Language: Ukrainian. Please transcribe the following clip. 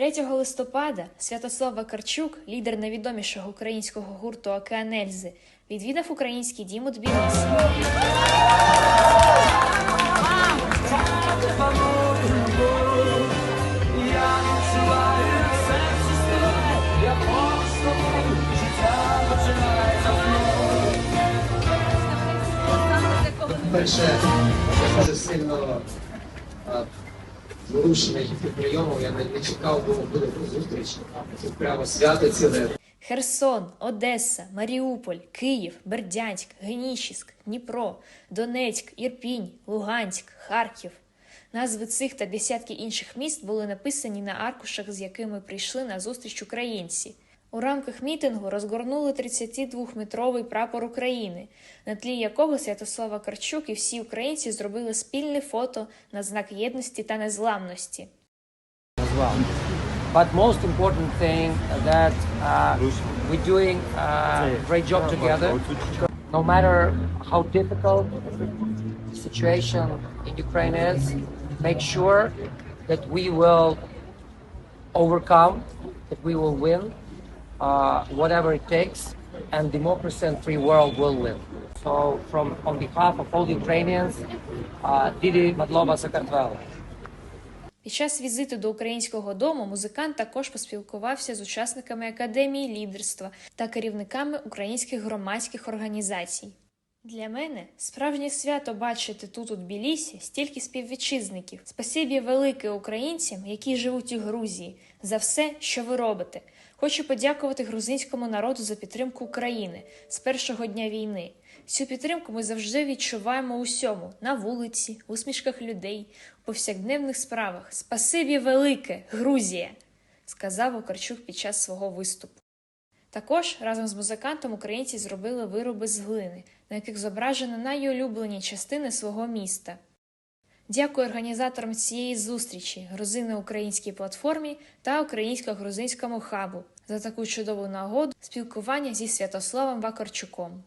3 листопада Святослав Вакарчук, лідер найвідомішого українського гурту Океан Ельзи, відвідав український дім у Тбілісі. Перше, дуже сильно їхнім прийомом. Я не, чекав, думав, буде зустріч. Тут прямо свято ціле. Херсон, Одеса, Маріуполь, Київ, Бердянськ, Генічіськ, Дніпро, Донецьк, Ірпінь, Луганськ, Харків. Назви цих та десятки інших міст були написані на аркушах, з якими прийшли на зустріч українці. У рамках мітингу розгорнули 32-метровий прапор України, на тлі якого Святослава Карчук і всі українці зробили спільне фото на знак єдності та незламності. But most important thing that uh, we're doing a great job together. No matter how difficult the situation in Ukraine is, make sure that we will overcome, that we will win, uh, whatever it takes, and democracy and free world will live. So, from on behalf of all Ukrainians, uh, Didi Madlova Sakartvelo. Під час візиту до українського дому музикант також поспілкувався з учасниками академії лідерства та керівниками українських громадських організацій. Для мене справжнє свято бачити тут у Тбілісі стільки співвітчизників. Спасибі велике українцям, які живуть у Грузії, за все, що ви робите. Хочу подякувати грузинському народу за підтримку України з першого дня війни. Цю підтримку ми завжди відчуваємо усьому на вулиці, усмішках людей, у повсякденних справах. Спасибі велике, Грузія! сказав Окарчук під час свого виступу. Також разом з музикантом українці зробили вироби з глини, на яких зображено найулюблені частини свого міста. Дякую організаторам цієї зустрічі, грузино-українській платформі та українсько-грузинському хабу за таку чудову нагоду спілкування зі Святославом Вакарчуком.